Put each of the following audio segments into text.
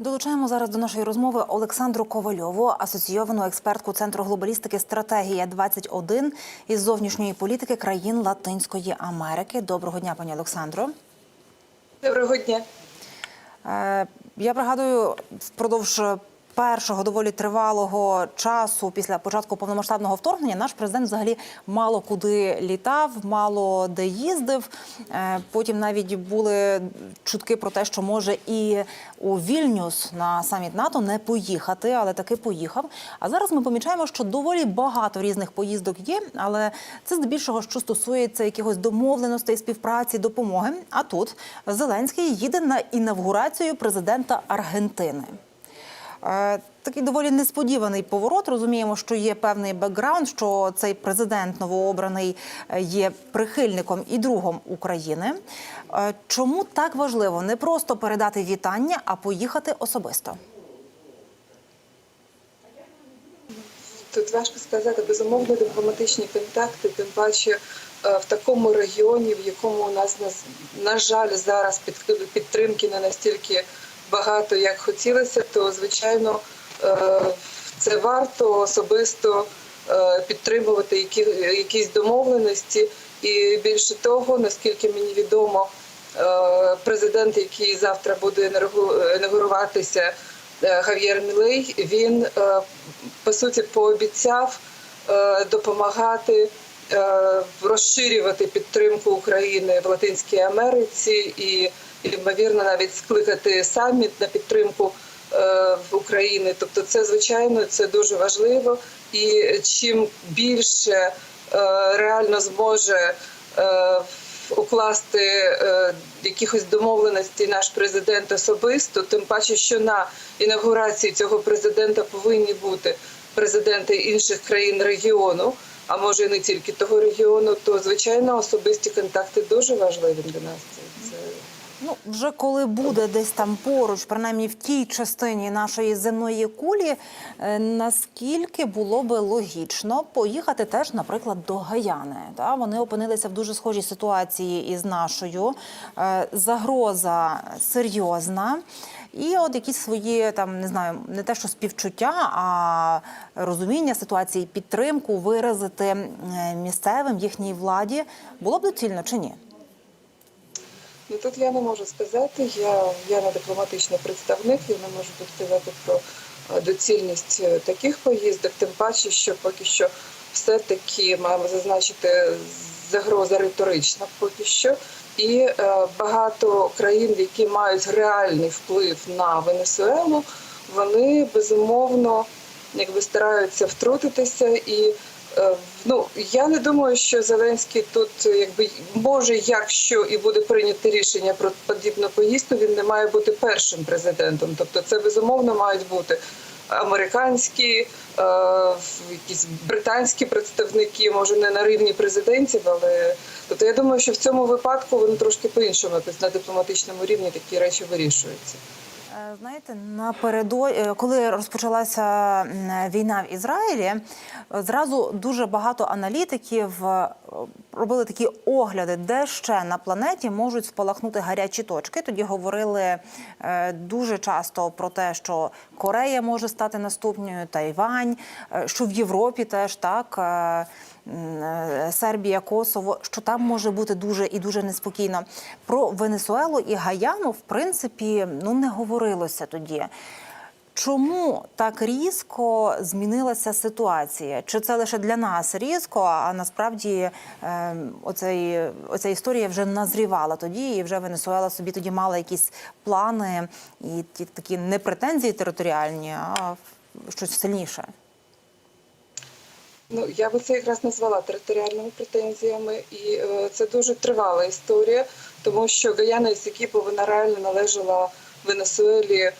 Долучаємо зараз до нашої розмови Олександру Ковальову, асоційовану експертку Центру глобалістики стратегія 21 із зовнішньої політики країн Латинської Америки. Доброго дня, пані Олександро. Доброго дня. Е, Я пригадую, впродовж першого доволі тривалого часу після початку повномасштабного вторгнення наш президент взагалі мало куди літав, мало де їздив. Е, Потім навіть були чутки про те, що може і у Вільнюс на саміт НАТО не поїхати, але таки поїхав. А зараз ми помічаємо, що доволі багато різних поїздок є, але це здебільшого, що стосується якихось домовленостей, співпраці, допомоги. А тут Зеленський їде на інавгурацію президента Аргентини. Е, Такий доволі несподіваний поворот. Розуміємо, що є певний бекграунд, що цей президент новообраний е, є прихильником і другом України. Е, Чому так важливо не просто передати вітання, а поїхати особисто? Тут важко сказати, безумовно, дипломатичні контакти, тим паче в такому регіоні, в якому у нас на, на жаль зараз підтримки не настільки багато, як хотілося, то звичайно е, це варто особисто е, підтримувати які, якісь домовленості. І більше того, наскільки мені відомо, е, президент, який завтра буде інаугу- інаугуруватися, Гав'єр Мілей, він по суті пообіцяв допомагати розширювати підтримку України в Латинській Америці і, ймовірно, навіть скликати саміт на підтримку е, України. Тобто, це звичайно це дуже важливо. І чим більше е, реально зможе е, укласти е, якихось домовленостей наш президент особисто, тим паче, що на інаугурації цього президента повинні бути президенти інших країн регіону, а може і не тільки того регіону, то звичайно особисті контакти дуже важливі для нас. Ну, вже коли буде десь там поруч, принаймні в тій частині нашої земної кулі, е, наскільки було би логічно поїхати теж, наприклад, до Гаяни. Та вони опинилися в дуже схожій ситуації із нашою. Е, Загроза серйозна. І от якісь свої там не знаю, не те, що співчуття, а розуміння ситуації, підтримку виразити е, місцевим їхній владі було б доцільно чи ні? Ну тут я не можу сказати. Я, я не дипломатичний представник, я не можу тут сказати про е, доцільність е, таких поїздок, тим паче, що поки що все-таки маємо зазначити загроза риторична поки що. І е, багато країн, які мають реальний вплив на Венесуелу, вони безумовно якби стараються втрутитися і. Е, Ну я не думаю, що Зеленський тут якби може, якщо і буде прийнято рішення про подібну поїздку, він не має бути першим президентом. Тобто, це безумовно мають бути американські, е, якісь британські представники, може не на рівні президентів, але тобто я думаю, що в цьому випадку вони трошки по іншому якось на дипломатичному рівні такі речі вирішуються. Е, Знаєте, напередодні, коли розпочалася війна в Ізраїлі, е, зразу дуже багато аналітиків е, робили такі огляди, де ще на планеті можуть спалахнути гарячі точки. Тоді говорили е, дуже часто про те, що Корея може стати наступною, Тайвань, е, що в Європі теж так. е, Сербія, Косово, що там може бути дуже і дуже неспокійно. Про Венесуелу і Гаяну, в принципі, ну не говорилося тоді. Чому так різко змінилася ситуація? Чи це лише для нас різко? А насправді е, оцей, оця історія вже назрівала тоді, і вже Венесуела собі тоді мала якісь плани і ті такі не претензії територіальні, а щось сильніше. Ну я би це якраз назвала територіальними претензіями, і е, це дуже тривала історія, тому що Гаяна Ісікіпо, вона реально належала Венесуелі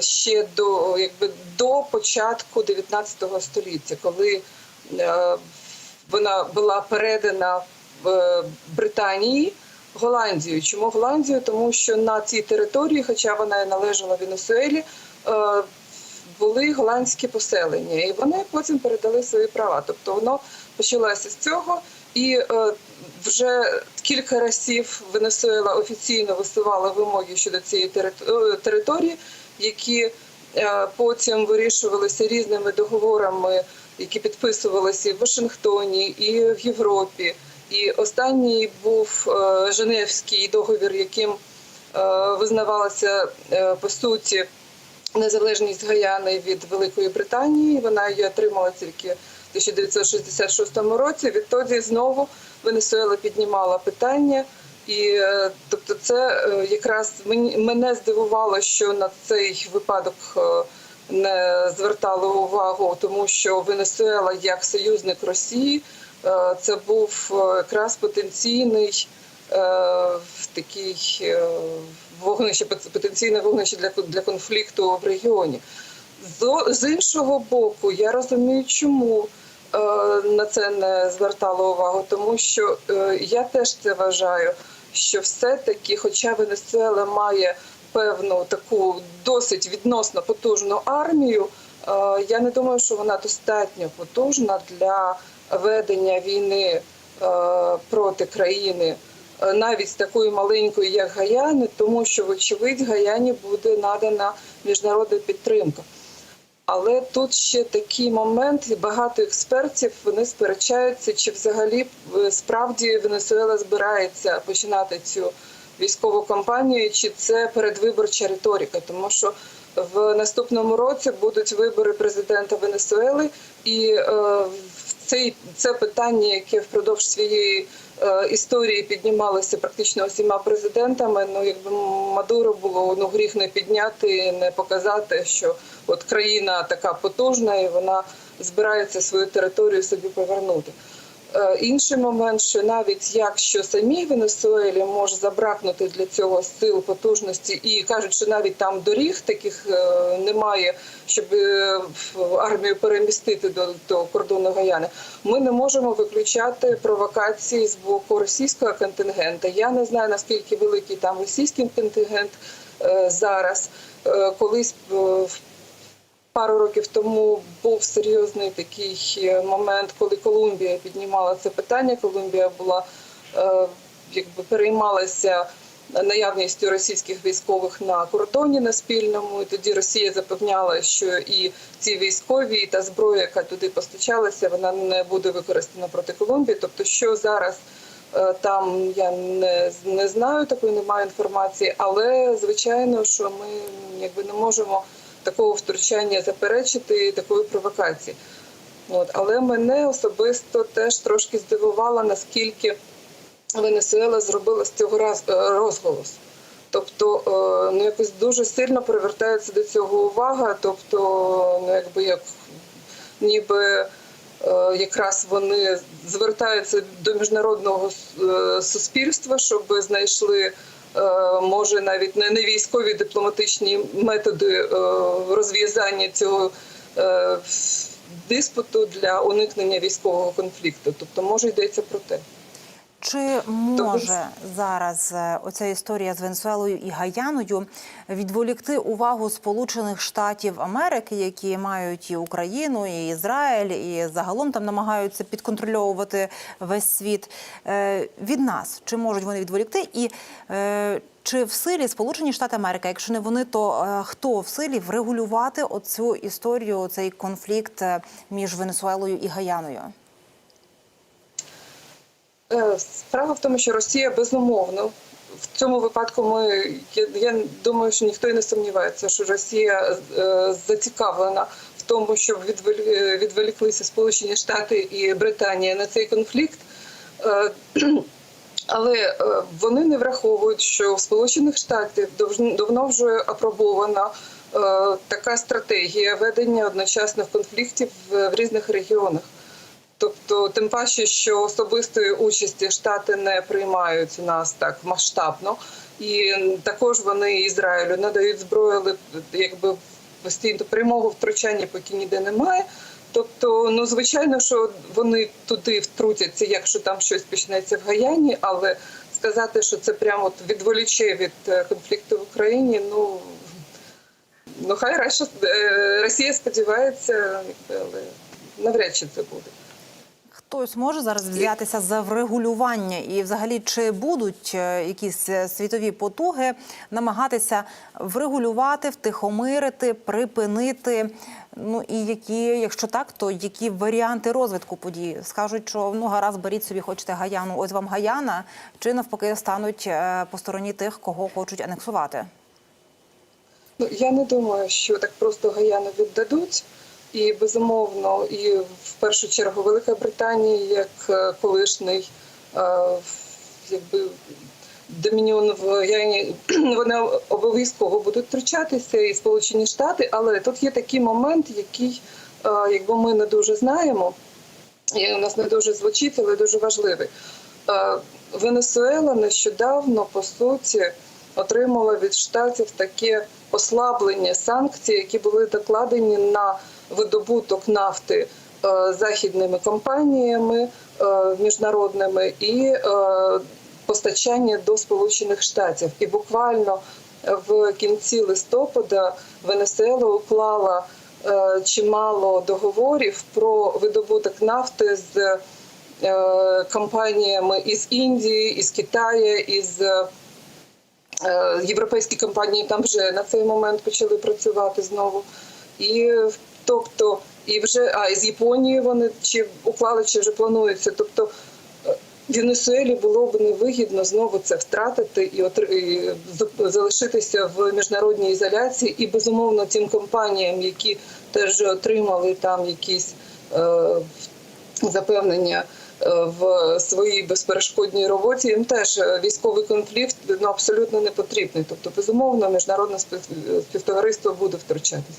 ще до якби до початку 19 століття, коли е, вона була передана е, Британії. Голландію. Чому Голландію? Тому що на цій території, хоча вона і належала Венесуелі, е, були голландські поселення, і вони потім передали свої права. Тобто воно почалося з цього, і е, вже кілька разів Венесуела офіційно висувала вимоги щодо цієї терит- е, території. Які е, потім вирішувалися різними договорами, які підписувалися і в Вашингтоні, і в Європі. І останній був е, Женевський договір, яким е, визнавалася по суті незалежність Гаяни від Великої Британії. Вона її отримала тільки в 1966 році. Відтоді знову Венесуела піднімала питання. І е, тобто, це е, якраз мене здивувало, що на цей випадок е, не звертали увагу, тому що Венесуела як союзник Росії це був якраз потенційний такий вогнище, потенційне вогнище для, для конфлікту в регіоні. З, іншого боку, я розумію, чому на це не звертало увагу, тому що я теж це вважаю, що все-таки, хоча Венесуела має певну таку досить відносно потужну армію, е, я не думаю, що вона достатньо потужна для ведення війни е, проти країни. е, Навіть з такої маленької, як Гаяни, тому що, вочевидь, Гаяні буде надана міжнародна підтримка. Але тут ще такий момент, і багато експертів вони сперечаються, чи взагалі е, справді Венесуела збирається починати цю військову кампанію, чи це передвиборча риторика, тому що в наступному році будуть вибори президента Венесуели, і е, в цей це питання, яке впродовж своєї е, історії піднімалося практично усіма президентами. Ну якби Мадуро було ну гріх не підняти, не показати, що от країна така потужна, і вона збирається свою територію собі повернути. Е, Інший момент, що навіть якщо самій Венесуелі може забракнути для цього сил потужності, і кажуть, що навіть там доріг таких е, немає, щоб е, армію перемістити до, до кордону Гаяни, ми не можемо виключати провокації з боку російського контингенту. Я не знаю наскільки великий там російський контингент зараз. Колись в Пару років тому був серйозний такий е, момент, коли Колумбія піднімала це питання. Колумбія була е, якби переймалася наявністю російських військових на кордоні на спільному. І тоді Росія запевняла, що і ці військові, і та зброя, яка туди постачалася, вона не буде використана проти Колумбії. Тобто, що зараз е, там я не, не знаю, такої немає інформації, але звичайно, що ми якби не можемо такого втручання заперечити такої провокації. От. Але мене особисто теж трошки здивувало, наскільки Венесуела зробила з цього раз, е, розголос. Тобто е, ну, якось дуже сильно привертається до цього увага. Тобто, ну якби як ніби е, якраз вони звертаються до міжнародного суспільства, щоб знайшли. Е, Може, навіть не не військові дипломатичні методи е, розв'язання цього е, диспуту для уникнення військового конфлікту. Тобто, може йдеться про те. Чи може зараз е, оця історія з Венесуелою і Гаяною відволікти увагу Сполучених Штатів Америки, які мають і Україну, і Ізраїль, і загалом там намагаються підконтрольовувати весь світ е, від нас? Чи можуть вони відволікти? І е, чи в силі Сполучені Штати Америки, якщо не вони, то хто в силі врегулювати оцю історію, цей конфлікт між Венесуелою і Гаяною? Е, Справа в тому, що Росія безумовно в цьому випадку ми я, я думаю, що ніхто і не сумнівається, що Росія е, зацікавлена в тому, щоб е, відволіклися Сполучені Штати і Британія на цей конфлікт. Е, Але е, вони не враховують, що в Сполучених Штатах давно вже апробована е, така стратегія ведення одночасних конфліктів в, в різних регіонах. Тобто, тим паче, що особистої участі штати не приймають нас так масштабно, і також вони Ізраїлю надають зброю, але якби постійно прямого втручання поки ніде немає. Тобто, ну звичайно, що вони туди втрутяться, якщо там щось почнеться в Гаяні, але сказати, що це прямо відволіче від е, конфлікту в Україні, ну ну хай е, Росія сподівається, але навряд чи це буде. Хтось може зараз взятися за врегулювання, і взагалі чи будуть е, якісь е, світові потуги намагатися врегулювати, втихомирити, припинити? Ну і які, якщо так, то які варіанти розвитку подій? Скажуть, що ну гаразд, беріть собі, хочете Гаяну, ось вам Гаяна, чи навпаки стануть е, по стороні тих, кого хочуть анексувати? Ну, я не думаю, що так просто Гаяну віддадуть. І безумовно, і в першу чергу Велика Британія, як е, колишній е, якби домініон вони обов'язково будуть втручатися і Сполучені Штати, але тут є такий момент, який е, якби ми не дуже знаємо, і у нас не дуже звучить, але дуже важливий. Венесуела нещодавно по суті отримала від штатів таке послаблення санкцій, які були докладені на видобуток нафти е, західними компаніями е, міжнародними і е, постачання до Сполучених Штатів. І буквально в кінці листопада Венесуела уклала чимало договорів про видобуток нафти з компаніями із Індії, із Китаю, із європейські компанії там вже на цей момент почали працювати знову. І тобто, і вже а із Японії вони чи уклали, чи вже плануються. Тобто е, Венесуелі було б невигідно знову це втратити і, отр- і залишитися в міжнародній ізоляції, і безумовно тим компаніям, які теж отримали там якісь е, запевнення е, в своїй безперешкодній роботі, їм теж е, військовий конфлікт ну, абсолютно не потрібний. Тобто, безумовно, міжнародне співтовариство буде втручатися.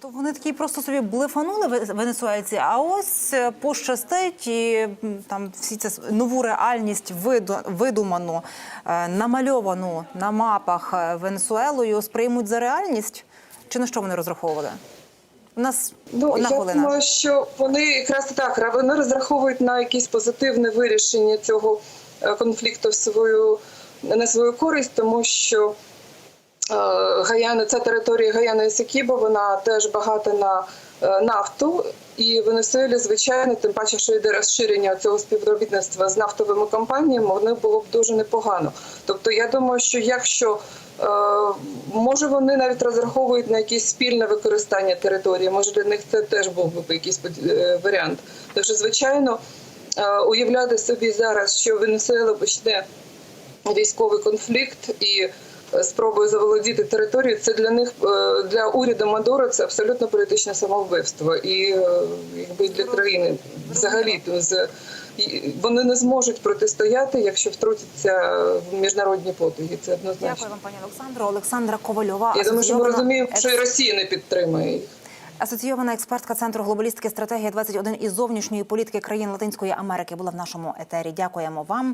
То вони такі просто собі блефанули ве- венесуельці, а ось е, пощастить і там всі це нову реальність виду- видуману, е, намальовану на мапах Венесуелою сприймуть за реальність? Чи на що вони розраховували? У нас Ну одна я хвилина. думаю, що вони якраз так вони розраховують на якесь позитивне вирішення цього е, конфлікту в свою на свою користь, тому що е, Гаяна, ця територія Гаяна і Сикіба, вона теж багата на нафту. І Венесуелі, звичайно, тим паче, що йде розширення цього співробітництва з нафтовими компаніями, воно було б дуже непогано. Тобто, я думаю, що якщо е, може вони навіть розраховують на якесь спільне використання території, може для них це теж був би якийсь е, варіант. Що, звичайно, е, уявляти собі зараз, що Венесуела почне військовий конфлікт і спробує заволодіти територією, це для них е, для уряду Мадуро це абсолютно політичне самовбивство, і е, якби для країни взагалі то з вони не зможуть протистояти, якщо втрутяться в міжнародні потуги. Це однозначно. Дякую вам, пані Олександро. Олександра Ковальова. Я думаю, що ми розуміємо, що і Росія не підтримує їх. Асоційована експертка центру глобалістики стратегія 21 із зовнішньої політики країн Латинської Америки була в нашому етері. Дякуємо вам.